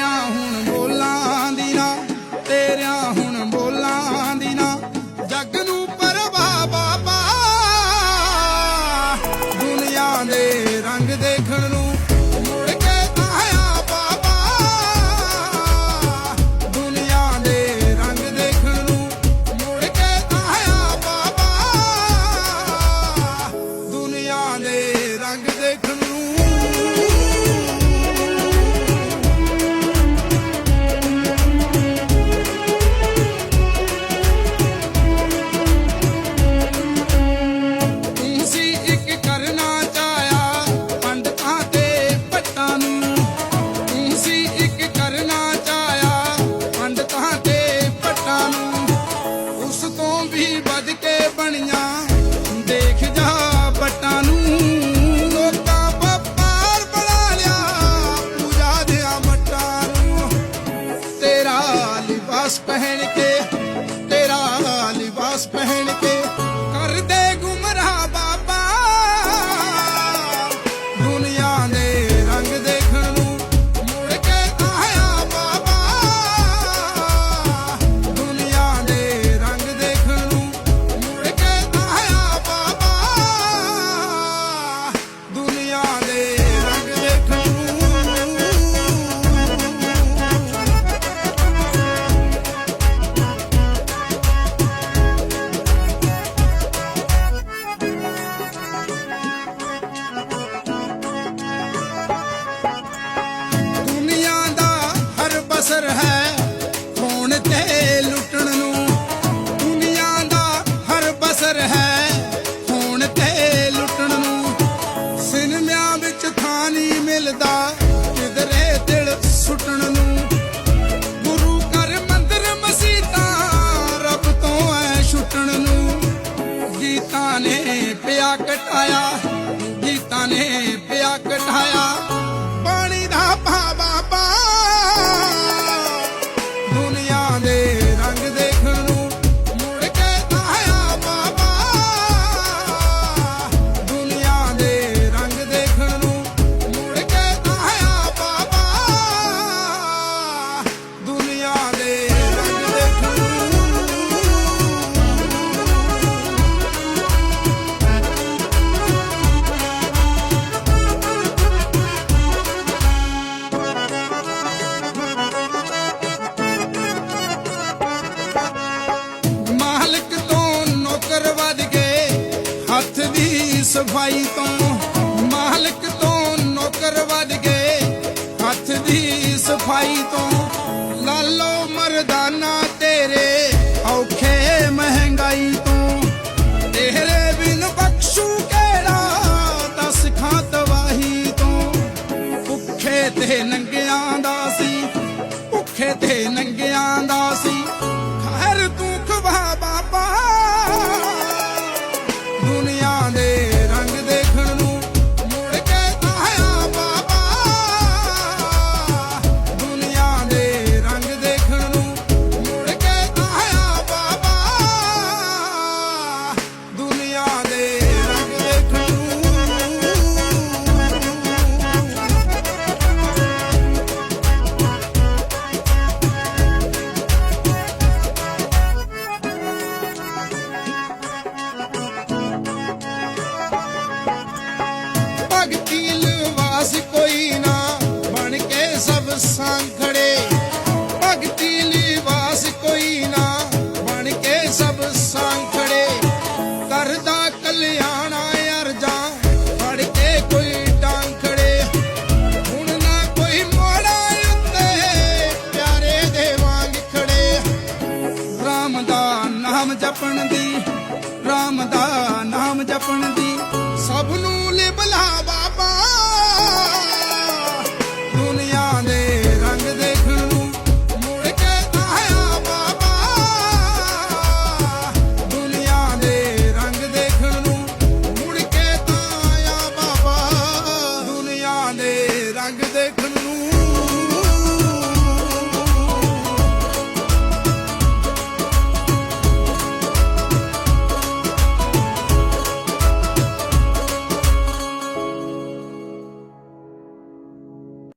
ਹੁਣ ਬੋਲਾਂ ਦੀ ਨਾ, ਤੇਰਿਆਂ ਹੁਣ ਬੋਲਾਂ ਦੀ ਨਾ। ਜੱਗ ਨੂੰ ਪਰਵਾ ਬਾਬਾ ਦੇ ਰੰਗ ਦੇਖਣ ਨੂੰ ਮਿਲਦਾ, ਕਿਧਰੇ ਦਿਲ ਸੁੱਟਣ ਨੂੰ। ਗੁਰੂ ਘਰ ਮੰਦਰ ਮਸੀਤਾਂ, ਰੱਬ ਤੋਂ ਐ ਛੁੱਟਣ ਨੂੰ। ਗੀਤਾਂ ਨੇ ਪਿਆ ਕਟਾਇਆ, ਗੀਤਾਂ ਨੇ ਪਿਆ ਕਟਾਇਆ। ਸਫ਼ਾਈ ਤੋਂ ਮਾਲਕ ਤੋਂ ਨੌਕਰ ਵੱਧ ਗਏ। ਹੱਥ ਦੀ ਸਫ਼ਾਈ ਤੋਂ ਲਾਲੋ ਮਰਦਾਨਾ ਤੇਰੇ। ਔਖੇ ਮਹਿੰਗਾਈ ਤੋਂ ਤੇਰੇ ਬਿਨ ਬਖਸ਼ੂ ਕਿਹੜਾ? ਦਸ ਖਾਂ ਤਵਾਹੀ ਤੋਂ ਭੁੱਖੇ ਤੇ ਨੰਗੇ ਜਪਣ ਦੀ ਰਾਮ ਦਾ ਨਾਮ ਜਪਣ ਦੀ ਸਭ ਨੂੰ ਲਿਬਲਾਵਾ